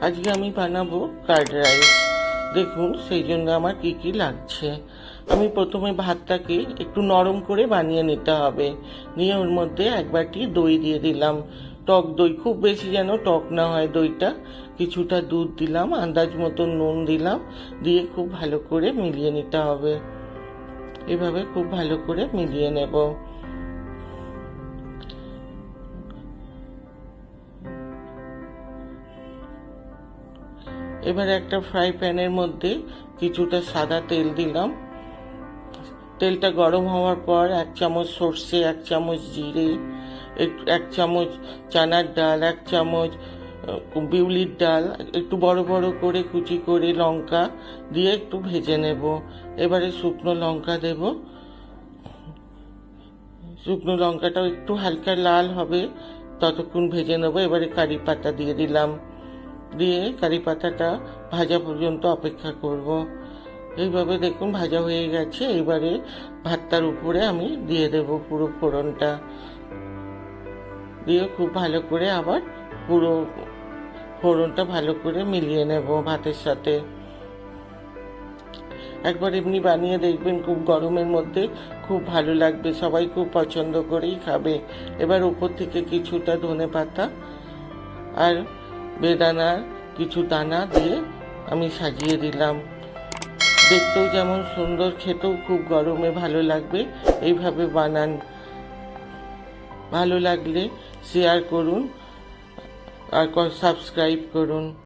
আজকে আমি বানাবো ফ্রাইড রাইস। দেখুন, সেই জন্য আমার কি কি লাগছে। আমি প্রথমে ভাতটাকে একটু নরম করে বানিয়ে নিতে হবে। নিয়ে ওর মধ্যে এক বাটি দই দিয়ে দিলাম। টক দই খুব বেশি যেন টক না হয় দইটা। কিছুটা দুধ দিলাম, আন্দাজ মতো নুন দিলাম। দিয়ে খুব ভালো করে মিলিয়ে নিতে হবে। এভাবে খুব ভালো করে মিলিয়ে নেব। এবার একটা ফ্রাই প্যানের মধ্যে কিছুটা সাদা তেল দিলাম। তেলটা গরম হওয়ার পর এক চামচ সর্ষে, এক চামচ জিরে এক- চামচ চানার ডাল, এক চামচ বিউলির ডাল, একটু বড় বড় করে কুচি করে লঙ্কা দিয়ে একটু ভেজে নেব। এবারে শুকনো লঙ্কা দেব। শুকনো লঙ্কাটাও একটু হালকা লাল হবে, ততক্ষণ ভেজে নেব। এবারে কারি পাতা দিয়ে দিলাম। দিয়ে কারি পাতাটা ভাজা পর্যন্ত অপেক্ষা করব। এইভাবে দেখুন ভাজা হয়ে গেছে। এবারে ভাতটার উপরে আমি দিয়ে দেব পুরো ফোড়নটা। দিয়ে খুব ভালো করে আবার পুরো ফোড়নটা ভালো করে মিলিয়ে নেব ভাতের সাথে। একবার এমনি বানিয়ে দেখবেন খুব গরমের মধ্যে খুব ভালো লাগবে। সবাই খুব পছন্দ করেই খাবে। এবার উপর থেকে কিছুটা ধনে পাতা আর বেদানার কিছু দানা দিয়ে আমি সাজিয়ে দিলাম। দেখতেও যেমন সুন্দর, খেতেও খুব গরমে ভালো লাগবে। এইভাবে বানান। ভালো লাগলে শেয়ার করুন আর সাবস্ক্রাইব করুন।